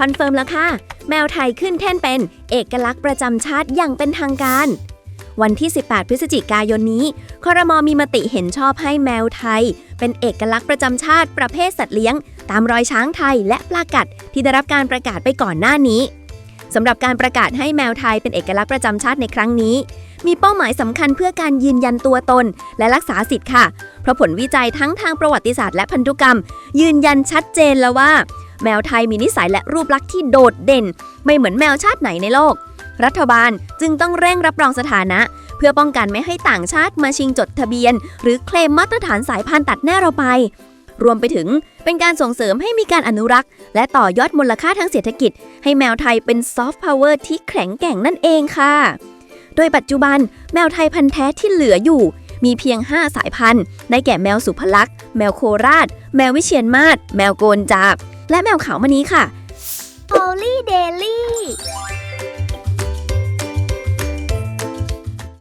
คอนเฟิร์มแล้วค่ะ แมวไทยขึ้นแท่นเป็นเอกลักษณ์ประจำชาติอย่างเป็นทางการ วันที่ 18 พฤศจิกายนนี้ คอรมอมีมติเห็นชอบให้แมวไทย เป็นเอกลักษณ์ประจำชาติประเภทสัตว์เลี้ยง ตามรอยช้างไทยและปลากัดที่ได้รับการประกาศไปก่อนหน้านี้สำหรับการประกาศให้แมวไทยเป็นเอกลักษณ์ประจำชาติในครั้งนี้ มีเป้าหมายสำคัญเพื่อการยืนยันตัวตน และรักษาสิทธิ์ค่ะ เพราะผลวิจัยทั้งทางประวัติศาสตร์และพันธุกรรม ยืนยันชัดเจนแล้วว่า แมวไทยมีนิสัยและรูปลักษณ์ที่โดดเด่น ไม่เหมือนแมวชาติไหนในโลก รัฐบาลจึงต้องเร่งรับรองสถานะ เพื่อป้องกันไม่ให้ต่างชาติมาชิงจดทะเบียน หรือเคลมมาตรฐานสายพันธุ์ตัดแน่เราไป รวมไปถึงเป็นการส่งเสริมให้มีการอนุรักษ์ และต่อยอดมูลค่าทางเศรษฐกิจ ให้แมวไทยเป็นซอฟต์พาวเวอร์ที่แข็งแกร่งนั่นเองค่ะ โดยปัจจุบันแมวไทยพันธุ์แท้ที่เหลืออยู่มีเพียง 5 สายพันธุ์ ได้แก่แมวสุภลักษณ์แมวโคราช แมววิเชียนมาศ แมวโกนจาบ และแมวขาวมณีค่ะ Holy Daily